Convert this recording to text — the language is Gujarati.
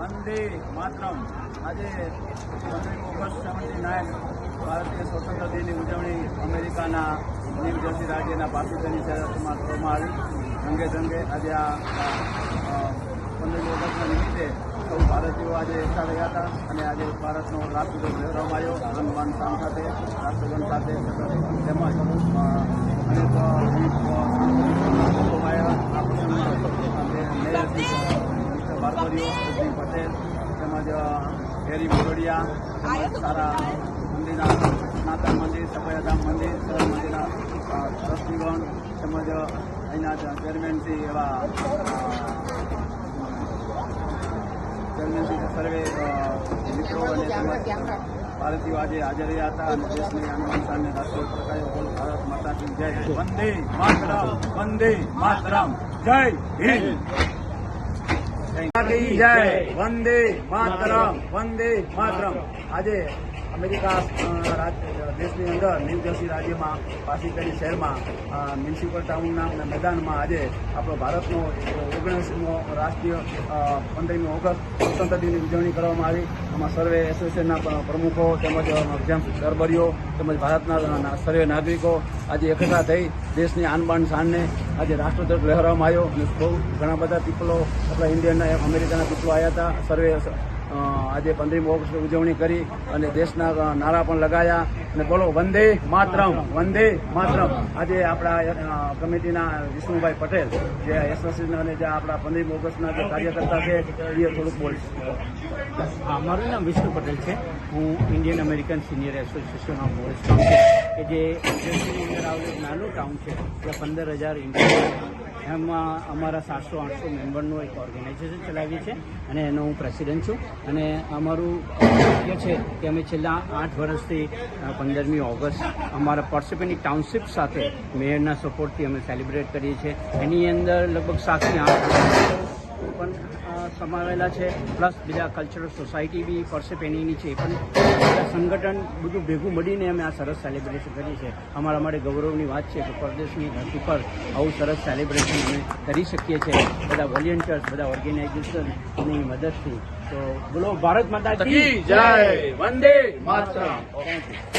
વંદે માતરમ. આજે પંદરમી ઓગસ્ટ સેવન્ટી નાઇન ભારતીય સ્વતંત્ર દિનની ઉજવણી અમેરિકાના ન્યૂ રાજ્યના પાકિસ્તાની શહેરમાં કરવામાં આવી. રંગે રંગે આજે આ પંદરમી ઓગસ્ટના નિમિત્તે સૌ ભારતીયો આજે એકઠા રહ્યા હતા અને આજે ભારતનો રાષ્ટ્રધ્વજ લહેરાવવામાં આવ્યો. આન બાન શાન સાથે રાષ્ટ્રગણ સાથે તેમજ અનેક મિસ્ટર બારબરીઓ પટેલ તેમજ હેરી મોરડિયા તેમજ સારા મંદિરના સ્નાતક મંદિર સફાયાધામ મંદિર સરળ મંદિરના ટ્રસ્ટીગણ તેમજ અહીંના જે ચેરમેનશ્રી એવા અ, ચેરમેનશ્રી સર્વે મિત્રો અને તેમજ ભારતીયો આજે હાજર રહ્યા હતા અને દેશની સામે રાષ્ટ્રીય પ્રકારે બોલો ભારત માતાજી જય. વંદે માતરમ વંદે માતરમ. જય હિન્દ. જય. વંદે માતરમ વંદે માતરમ. આજે અમેરિકા દેશની અંદર ન્યૂ જર્સી રાજ્યમાં પાસીકરી શહેરમાં મ્યુનિસિપલ ટાઉનના મેદાનમાં આજે આપણો ભારતનો ઓગણીસમો રાષ્ટ્રીય પંદરમી ઓગસ્ટ, સ્વતંત્ર દિનની ઉજવણી કરવામાં આવી. આમાં સર્વે એસોસિએશનના પ્રમુખો તેમજ જેમ દરબરીઓ તેમજ ભારતના સર્વે નાગરિકો આજે એકઠા થઈ દેશની આનબાન શાનને આજે રાષ્ટ્રધ્વજ લહેરાવવામાં આવ્યો અને બહુ ઘણા બધા પીપલો આપણા ઇન્ડિયનના અમેરિકાના પીપલો આવ્યા હતા. સર્વે આજે પંદરમી ઓગસ્ટ ઉજવણી કરી અને દેશના નારા પણ લગાયા અને બોલો, વંદે માતરમ વંદે માતરમ. આજે આપણા કમિટીના વિષ્ણુભાઈ પટેલ, જે એસોસિએશન અને જે આપણા પંદરમી ઓગસ્ટના જે કાર્યકર્તા છે, એ થોડુંક બોલશે. મારું નામ વિષ્ણુ પટેલ છે. હું Indian American senior association of boys કે જે નાનું ટાઉન છે ત્યાં પંદર હજાર ઇન્ડિયન એમાં અમારા સાતસો, આઠસો મેમ્બરનું એક ઓર્ગેનાઇઝેશન ચલાવીએ છીએ અને એનો હું પ્રેસિડેન્ટ છું. અને અમારું ભાગ્ય છે કે અમે છેલ્લા આઠ વર્ષથી પંદરમી ઓગસ્ટ અમારા પર્સિપેની ટાઉનશીપ સાથે મેયરના સપોર્ટથી અમે સેલિબ્રેટ કરીએ છીએ. એની અંદર લગભગ સાતથી આઠ પણ સમાવેલા છે. પ્લસ બીજા કલ્ચરલ સોસાયટી બી પરસેપેનીની છે. પણ સંગઠન બધું ભેગું મળીને અમે આ સરસ સેલિબ્રેશન કરી છે. અમારા માટે ગૌરવની વાત છે કે પરદેશની ધરતી પર આવું સરસ સેલિબ્રેશન અમે કરી શકીએ છીએ. બધા વોલિયન્ટર્સ બધા ઓર્ગેનાઇઝેશનની મદદથી. તો બોલો ભારત માતા જય. વંદે યુ